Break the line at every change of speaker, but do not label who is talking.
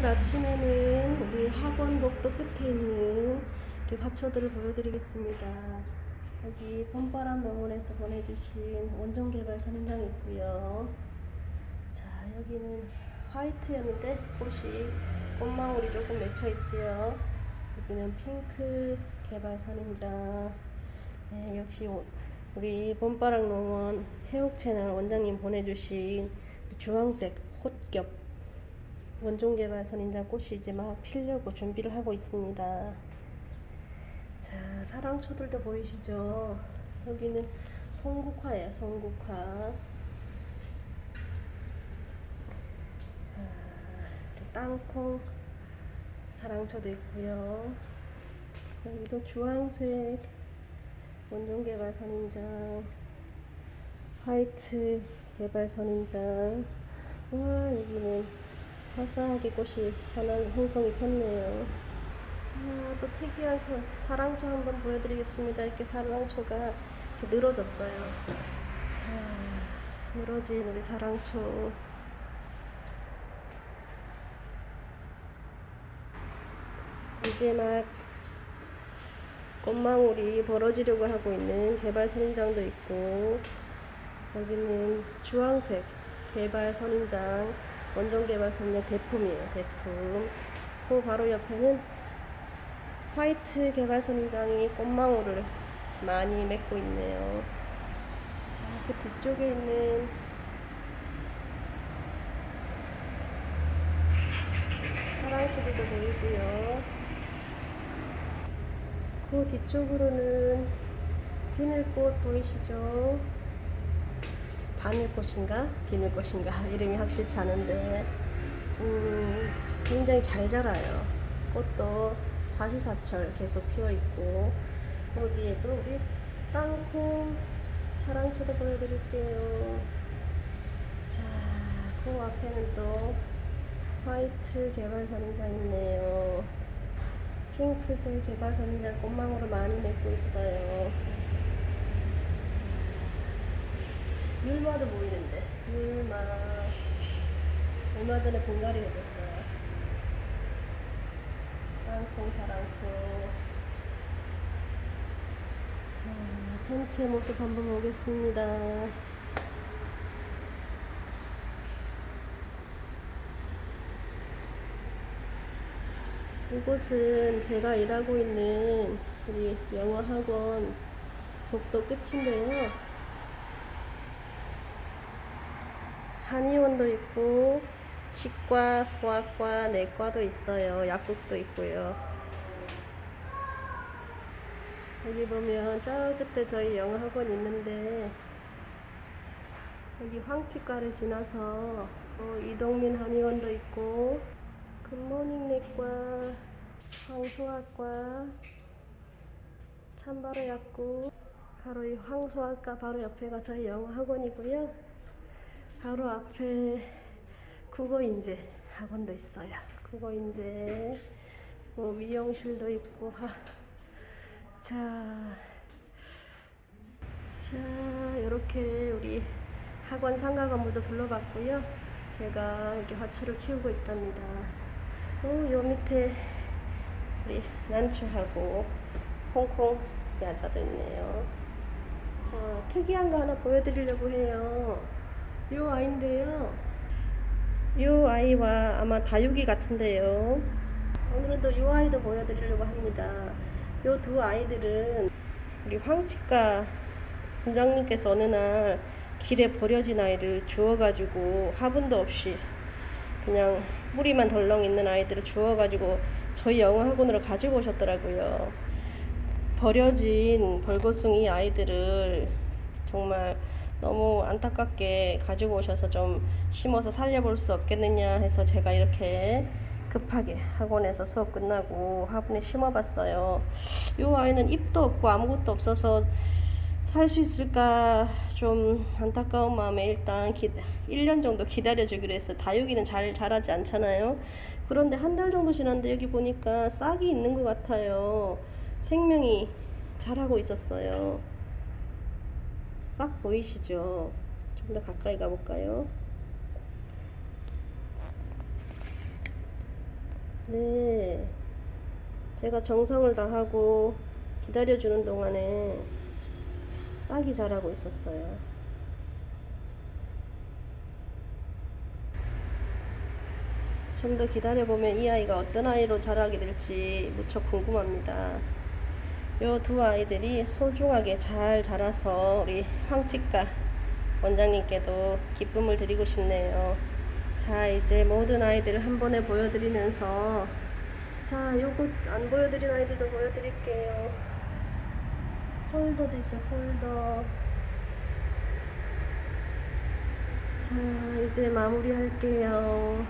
오늘 아침에는 우리 학원 복도 끝에 있는 우리 가초들을 보여드리겠습니다. 여기 봄바람 농원에서 보내주신 원종 개발 선인장이 있고요. 자 여기는 화이트였는데 꽃이 꽃망울이 조금 맺혀 있지요. 여기는 핑크 개발 선인장. 네, 역시 오- 우리 봄바람 농원 해옥 채널 원장님 보내주신 그 주황색 홑겹 원종 개발 선인장 꽃이 이제 막 피려고 준비를 하고 있습니다. 자, 사랑초들도 보이시죠? 여기는 송국화예요, 송국화. 자, 땅콩 사랑초도 있고요. 여기도 주황색 원종 개발 선인장, 화이트 개발 선인장. 와, 여기는 화사하게 꽃이 하나 홍성이 폈네요. 자, 또 특이한 사, 사랑초 한번 보여드리겠습니다. 이렇게 사랑초가 이렇게 늘어졌어요. 자, 늘어진 우리 사랑초. 이제 막 꽃망울이 벌어지려고 하고 있는 개발 선인장도 있고 여기는 주황색 개발 선인장 원종 개발 선인장 대품이에요. 대품. 그 바로 옆에는 화이트 개발 선인장이 꽃망울을 많이 맺고 있네요. 자 그 뒤쪽에 있는 사랑치들도 보이고요. 그 뒤쪽으로는 비늘꽃 보이시죠? 바늘꽃인가? 비늘꽃인가? 이름이 확실치 않은데 음, 굉장히 잘 자라요. 꽃도 사시사철 계속 피어 있고 그 뒤에도 우리 땅콩 사랑초도 보여드릴게요. 자, 그 앞에는 또 화이트 개발선인장 있네요. 핑크색 개발선인장 꽃망울을 많이 맺고 있어요. 자, 율마도 보이는데 율마 얼마 전에 분갈이 해줬어요. 땅콩 사랑초. 자, 전체 모습 한번 보겠습니다. 이곳은 제가 일하고 있는 우리 영어 학원 복도 끝인데요. 한의원도 있고 치과, 소아과, 내과도 있어요. 약국도 있고요. 여기 보면 저 끝에 저희 영어 학원 있는데 여기 황치과를 지나서 어, 이동민 한의원도 있고 굿모닝 내과, 황소학과, 참바로 약국, 바로 이 황소학과 바로 옆에가 저희 영어 학원이고요. 바로 앞에 국어인재 학원도 있어요. 국어인재, 뭐 미용실도 있고, 하. 자, 자, 이렇게 우리 학원 상가 건물도 둘러봤고요. 제가 이렇게 화초를 키우고 있답니다. 어, 요 밑에 우리 난초하고 홍콩 야자도 있네요. 자, 특이한 거 하나 보여드리려고 해요. 요 아이인데요. 요 아이와 아마 다육이 같은데요. 오늘은 또요 아이도 보여드리려고 합니다. 요두 아이들은 우리 황치과 원장님께서 어느 날 길에 버려진 아이를 주워가지고 화분도 없이 그냥 뿌리만 덜렁 있는 아이들을 주워가지고 저희 영어 학원으로 가지고 오셨더라고요. 버려진 벌거숭이 아이들을 정말 너무 안타깝게 가지고 오셔서 좀 심어서 살려볼 수 없겠느냐 해서 제가 이렇게 급하게 학원에서 수업 끝나고 화분에 심어봤어요. 이 아이는 잎도 없고 아무것도 없어서 살 수 있을까 좀 안타까운 마음에 일단 기, 1년 정도 기다려주기로 했어요. 다육이는 잘 자라지 않잖아요. 그런데 한 달 정도 지났는데 여기 보니까 싹이 있는 것 같아요. 생명이 자라고 있었어요. 싹 보이시죠? 좀 더 가까이 가볼까요? 네. 제가 정성을 다하고 기다려주는 동안에 싹이 자라고 있었어요. 좀 더 기다려보면 이 아이가 어떤 아이로 자라게 될지 무척 궁금합니다. 요 두 아이들이 소중하게 잘 자라서 우리 황치과 원장님께도 기쁨을 드리고 싶네요. 자, 이제 모든 아이들을 한 번에 보여드리면서 자, 요거 안 보여드린 아이들도 보여드릴게요. 홀더도 있어요, 홀더. 자, 이제 마무리 할게요.